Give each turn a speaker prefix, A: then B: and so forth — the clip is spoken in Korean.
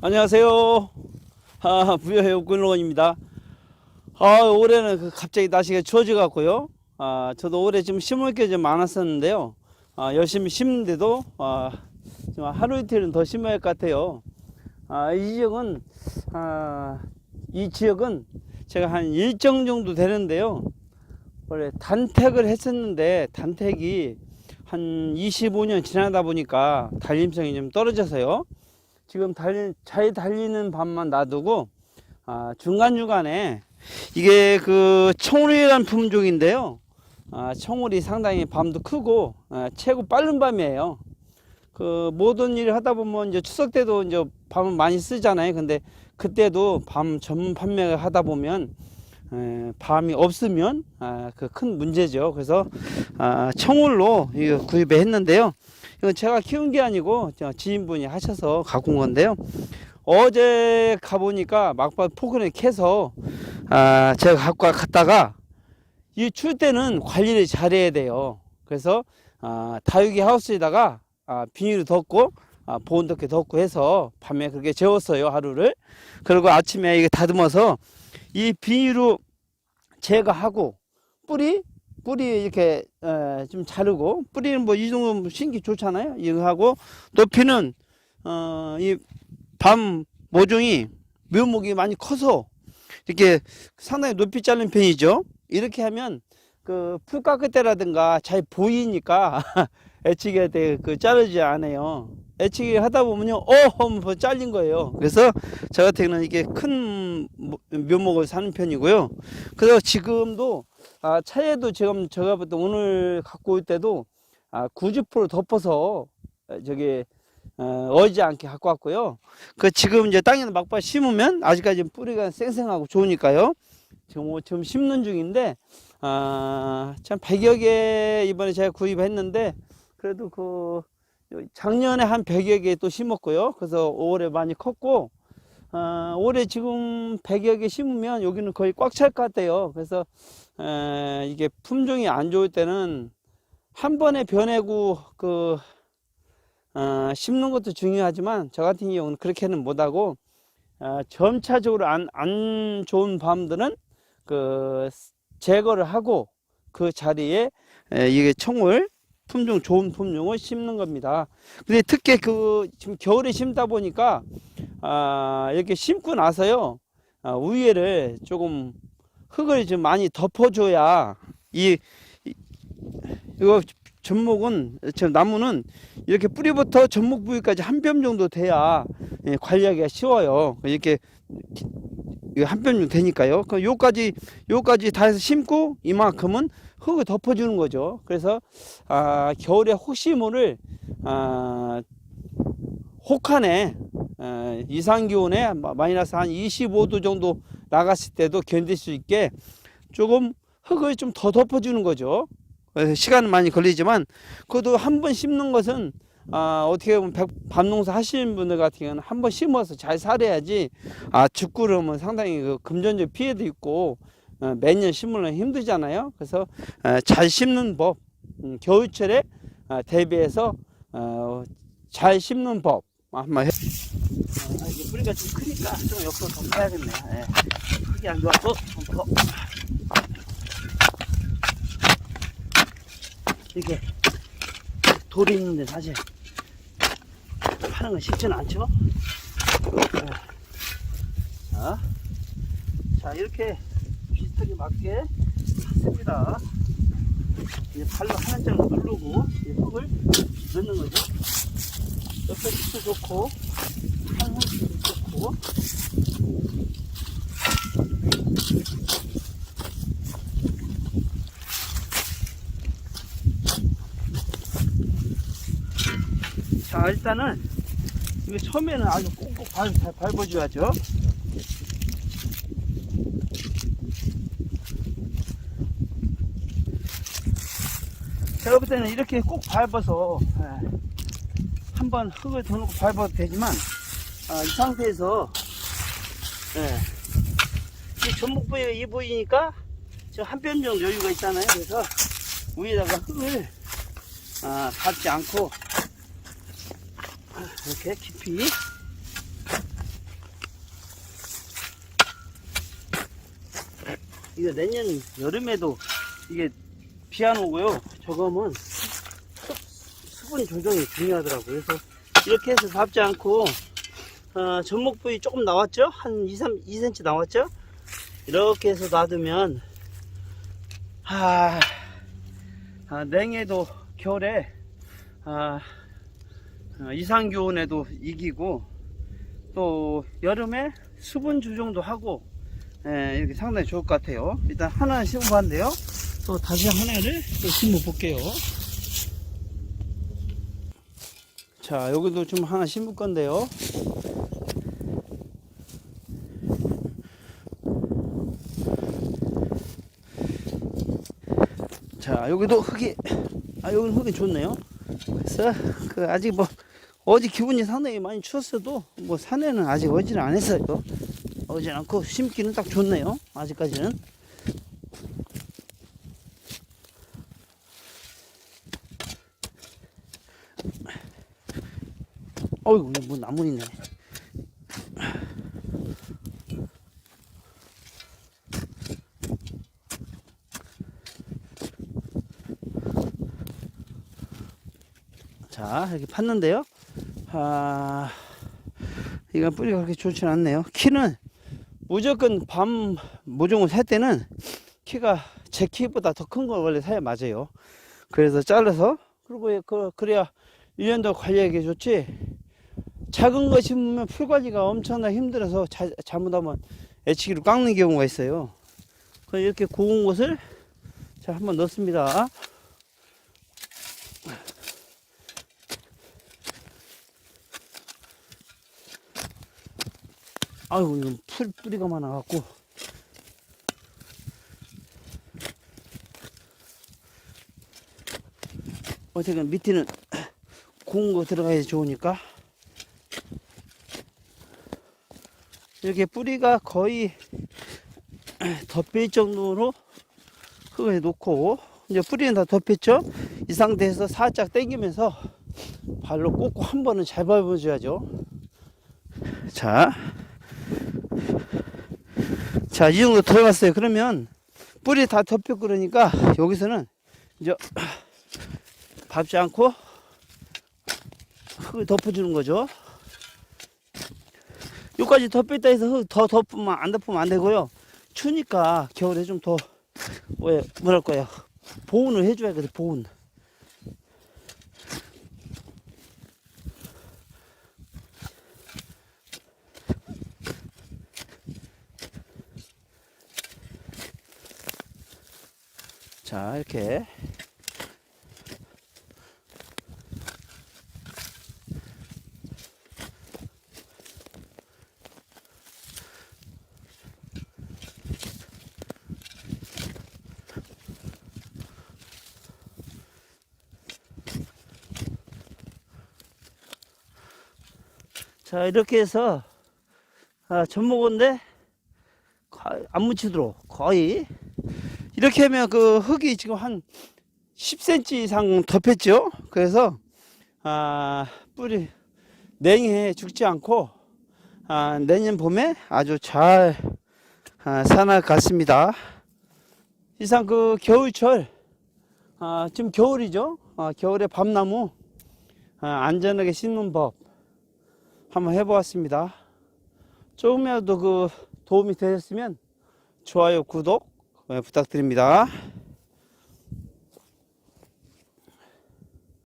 A: 안녕하세요. 아, 부여해요 군로원입니다. 아, 올해는 그 갑자기 날씨가 추워져 갖고요. 아, 저도 올해 좀 심을 게 좀 많았었는데요. 아, 열심히 심는데도 아, 좀 하루 이틀은 더 심어야 할 것 같아요. 아, 이 지역은 아, 이 지역은 제가 한 일정 정도 되는데요. 원래 단택을 했었는데 단택이 한 25년 지나다 보니까 달림성이 좀 떨어져서요. 지금 달리, 잘 달리는 밤만 놔두고 아, 중간중간에 이게 그 청울이라는 품종인데요. 아, 청울이 상당히 밤도 크고 아, 최고 빠른 밤이에요. 그 모든 일을 하다 보면 이제 추석 때도 이제 밤을 많이 쓰잖아요. 근데 그때도 밤 전문 판매를 하다 보면 에, 밤이 없으면 아, 그 큰 문제죠. 그래서 아, 청울로 이거 구입을 했는데요. 제가 키운 게 아니고 저 지인분이 하셔서 갖고 온 건데요. 어제 가보니까 막바 포근에 캐서 아, 제가 갖고 갔다가 이 추울 때는 관리를 잘해야 돼요. 그래서 아, 다육이 하우스에다가 아, 비닐을 덮고 아, 보온 덮개 덮고 해서 밤에 그렇게 재웠어요 하루를. 그리고 아침에 이게 다듬어서 이 비닐로 제거하고 뿌리 뿌리 이렇게 에, 좀 자르고 뿌리는 뭐 이 정도 신기 좋잖아요. 이거 하고 높이는 어, 이 밤 모종이 묘목이 많이 커서 이렇게 상당히 높이 자른 편이죠. 이렇게 하면 그 풀가 끝에라든가 잘 보이니까 애치기가 되게 그 자르지 않아요. 애치기 하다 보면요, 어, 하면 잘린 거예요. 그래서 저 같은 경우는 이게 큰 모- 묘목을 사는 편이고요. 그래서 지금도 아, 차에도 지금 제가 볼때 오늘 갖고 올 때도 아, 90% 덮어서 어, 저기 어, 어지 않게 갖고 왔고요. 그 지금 이제 땅에 막바 심으면 아직까지 뿌리가 쌩쌩하고 좋으니까요. 지금 뭐 지금 심는 중인데 아참 100여 개 이번에 제가 구입했는데 그래도 그 작년에 한 100여 개 또 심었고요. 그래서 올해 많이 컸고 아, 올해 지금 100여 개 심으면 여기는 거의 꽉 찰 것 같아요. 그래서 에, 이게 품종이 안 좋을 때는 한 번에 변해고 그 어, 심는 것도 중요하지만 저 같은 경우는 그렇게는 못하고 어, 점차적으로 안, 안 좋은 밤들은 그 제거를 하고 그 자리에 에, 이게 청을 품종 좋은 품종을 심는 겁니다. 근데 특히 그 지금 겨울에 심다 보니까 아, 이렇게 심고 나서요 아, 위에를 조금 흙을 좀 많이 덮어줘야 이, 이 이거 전목은 저 나무는 이렇게 뿌리부터 전목 부위까지 한 뼘 정도 돼야 예, 관리하기가 쉬워요. 이렇게 한 뼘 정도 되니까요. 그 요까지 요까지 다 해서 심고 이만큼은 흙을 덮어주는 거죠. 그래서 아, 겨울에 혹시 모를 아, 혹한에 에, 이상 기온에 마- 마이너스 한 25도 정도 나갔을 때도 견딜 수 있게 조금 흙을 좀 더 덮어주는 거죠. 에, 시간은 많이 걸리지만 그래도 한 번 심는 것은 아, 어떻게 보면 백- 밤농사 하시는 분들 같은 경우는 한 번 심어서 잘 살아야지 아, 그러면 상당히 그 금전적 피해도 있고 어, 매년 심으면 힘들잖아요. 그래서 어, 잘 심는 법, 음, 겨울철에 어, 대비해서 어, 잘 심는 법 한번 해. 아, 이게 뿌리가 좀 크니까 좀 옆으로 더 파야겠네. 예. 크게 안 좋아서 좀 더. 이게 돌이 있는데 사실 파는 건 쉽지는 않죠. 예. 자, 자 이렇게 비슷하게 맞게 습니다. 이제 발로 하나 장 누르고 이 흙을 넣는 거죠. 옆에 밑도 좋고 한흙도 좋고. 자 일단은 처음에는 아주 꼭꼭 밟, 잘 밟아줘야죠 제가 볼 때는 이렇게 꼭 밟아서 예, 한번 흙을 더 넣고 밟아도 되지만 아, 이 상태에서 예, 전목부에 이 보이니까 저 한 뼘 정도 여유가 있잖아요. 그래서 위에다가 흙을 아, 밟지 않고 이렇게 깊이 이거 내년 여름에도 이게 비 안 오고요. 저거면 수- 수분 조정이 중요하더라고요. 그래서 이렇게 해서 밟지 않고 어, 전목 부위 조금 나왔죠? 한 2, 3, 2cm 나왔죠? 이렇게 해서 놔두면 하, 아, 냉해도 겨울에 아, 어, 이상기온에도 이기고 또 여름에 수분 조정도 하고 예, 이렇게 상당히 좋을 것 같아요. 일단 하나 심어봤는데요. 또 다시 하나를 또 심어 볼게요. 자, 여기도 좀 하나 심을 건데요. 자, 여기도 흙이, 아, 여기는 흙이 좋네요. 그래서, 그, 아직 뭐, 어제 기분이 상당히 많이 추웠어도, 뭐, 산에는 아직 어지는 안 했어요. 오지 않고 심기는 딱 좋네요. 아직까지는. 어이구, 여기 뭐 나무 있네. 자, 이렇게 팠는데요. 아, 이건 뿌리가 그렇게 좋지는 않네요. 키는 무조건 밤 모종을 살 때는 키가 제 키보다 더 큰 걸 원래 사야 맞아요. 그래서 잘라서 그리고 그 그래야 1년도 관리하기 좋지. 작은 거 심으면 풀 관리가 엄청나 힘들어서 자, 잘못하면 애치기로 깎는 경우가 있어요. 이렇게 고운 것을 자 한번 넣습니다. 아이고 이거 풀 뿌리가 많아갖고 어쨌든 밑에는 고운 거 들어가야 좋으니까 이렇게 뿌리가 거의 덮일 정도로 흙을 놓고 이제 뿌리는 다 덮였죠 이 상태에서 살짝 당기면서 발로 꽂고 한 번은 잘 밟아줘야죠 자 자, 이 정도 들어갔어요. 그러면 뿌리 다 덮였고 그러니까 여기서는 이제 밟지 않고 흙을 덮어주는 거죠. 여기까지 덮였다 해서 흙더 덮으면 안 덮으면 안 되고요. 추니까 겨울에 좀더왜 뭐랄까요 보온을 해줘야 돼 보온. 자 이렇게 자 이렇게 해서 아, 젖먹은데 안 묻히도록 거의 이렇게 하면 그 흙이 지금 한 10cm 이상 덮였죠. 그래서 아, 뿌리 냉해 죽지 않고 아, 내년 봄에 아주 잘 아, 것 같습니다. 이상 그 겨울철 아, 지금 겨울이죠. 아, 겨울에 밤나무 아, 안전하게 심는 법 한번 해보았습니다. 조금이라도 그 도움이 되셨으면 좋아요, 구독 네, 부탁드립니다.